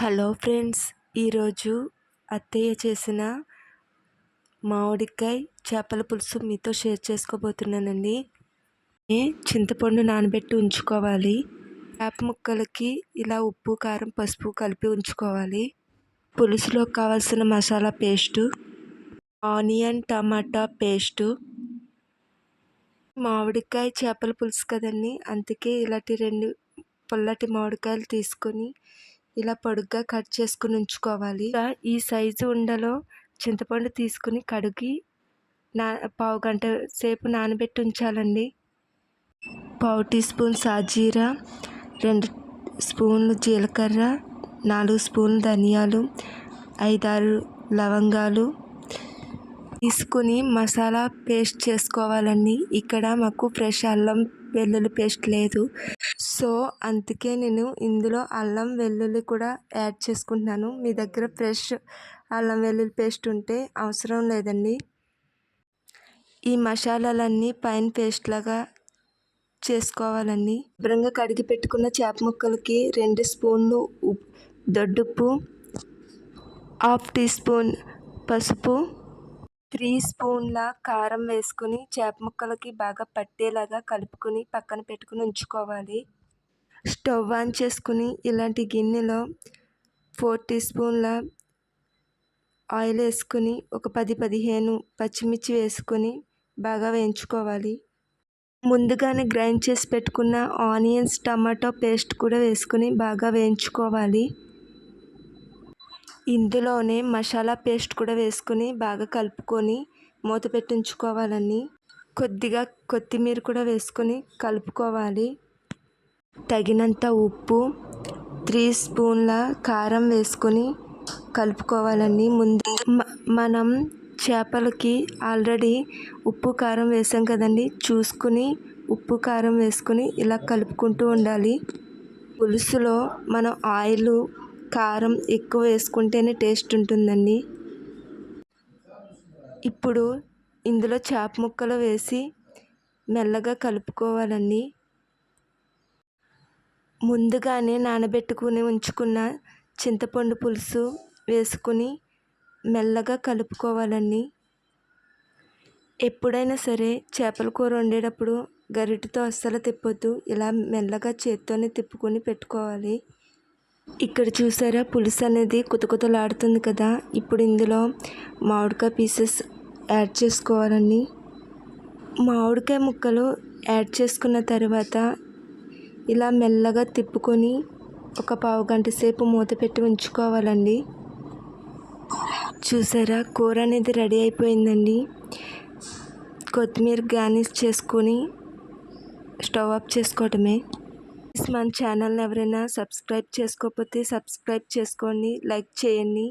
Hello friends ఈరోజు అత్తయ్య చేసిన మామిడికాయ చేపల పులుసు మీతో షేర్ చేసుకోబోతున్నానండి. చింతపండు నానబెట్టి ఉంచుకోవాలి. చేప ముక్కలకి ఇలా ఉప్పు కారం పసుపు కలిపి ఉంచుకోవాలి. పులుసులో కావాల్సిన masala paste onion tomato paste. మామిడికాయ చేపల పులుసు కదండి అందుకే ఇలాంటి రెండు పుల్లటి మామిడికాయలు తీసుకొని ఇలా పొడుగ్గా కట్ చేసుకుని ఉంచుకోవాలి. ఈ సైజు ఉండలో చింతపండు తీసుకుని కడిగి నా పావు గంట సేపు నానబెట్టి ఉంచాలండి. పావు టీ స్పూన్ సాజీరా రెండు స్పూన్లు జీలకర్ర నాలుగు స్పూన్లు ధనియాలు ఐదారు లవంగాలు తీసుకుని మసాలా పేస్ట్ చేసుకోవాలండి. ఇక్కడ మాకు ఫ్రెష్ అల్లం వెల్లుల్లి పేస్ట్ లేదు. సో అందుకే నేను ఇందులో అల్లం వెల్లుల్లి కూడా యాడ్ చేసుకుంటున్నాను. మీ దగ్గర ఫ్రెష్ అల్లం వెల్లుల్లి పేస్ట్ ఉంటే అవసరం లేదండి. ఈ మసాలాలన్నీ పైన పేస్ట్ లాగా చేసుకోవాలండి. శుభ్రంగా కడిగి పెట్టుకున్న చేప ముక్కలకి రెండు స్పూన్లు దొడ్డుప్పు హాఫ్ టీ స్పూన్ పసుపు త్రీ స్పూన్ల కారం వేసుకుని చేప ముక్కలకి బాగా పట్టేలాగా కలుపుకొని పక్కన పెట్టుకుని ఉంచుకోవాలి. స్టవ్ ఆన్ చేసుకుని ఇలాంటి గిన్నెలో ఫోర్ టీ స్పూన్ల ఆయిల్ వేసుకుని ఒక పది పదిహేను పచ్చిమిర్చి వేసుకొని బాగా వేయించుకోవాలి. ముందుగానే గ్రైండ్ చేసి పెట్టుకున్న ఆనియన్స్ టమాటో పేస్ట్ కూడా వేసుకుని బాగా వేయించుకోవాలి. ఇందులోనే మసాలా పేస్ట్ కూడా వేసుకుని బాగా కలుపుకొని మూత పెట్టి ఉంచుకోవాలండి కొద్దిగా కొత్తిమీర కూడా వేసుకొని కలుపుకోవాలి. తగినంత ఉప్పు త్రీ స్పూన్ల కారం వేసుకొని కలుపుకోవాలండి. ముందు మనం చేపలకి ఆల్రెడీ ఉప్పు కారం వేసాం కదండి. చూసుకుని ఉప్పు కారం వేసుకుని ఇలా కలుపుకుంటూ ఉండాలి. పులుసులో మనం ఆయిల్ కారం ఎక్కువ వేసుకుంటేనే టేస్ట్ ఉంటుందండి. ఇప్పుడు ఇందులో చేప ముక్కలు వేసి మెల్లగా కలుపుకోవాలండి. ముందుగానే నానబెట్టుకుని ఉంచుకున్న చింతపండు పులుసు వేసుకుని మెల్లగా కలుపుకోవాలండి. ఎప్పుడైనా సరే చేపల కూర వండేటప్పుడు గరిటతో అస్సలు తిప్పొద్దు. ఇలా మెల్లగా చేత్తోనే తిప్పుకొని పెట్టుకోవాలి. ఇక్కడ చూసారా పులుసు అనేది కుతకుతలాడుతుంది కదా. ఇప్పుడు ఇందులో మామిడికాయ పీసెస్ యాడ్ చేసుకోవాలండి మామిడికాయ ముక్కలు యాడ్ చేసుకున్న తర్వాత ఇలా మెల్లగా తిప్పుకొని ఒక పావు గంట సేపు మూత పెట్టి ఉంచుకోవాలండి. చూసారా కూర అనేది రెడీ అయిపోయిందండి. కొత్తిమీర గార్నిష్ చేసుకొని స్టవ్ ఆఫ్ చేసుకోవటమే. మన ఛానల్ని ఎవరైనా సబ్స్క్రైబ్ చేసుకోకపోతే సబ్స్క్రైబ్ చేసుకోండి లైక్ చేయండి.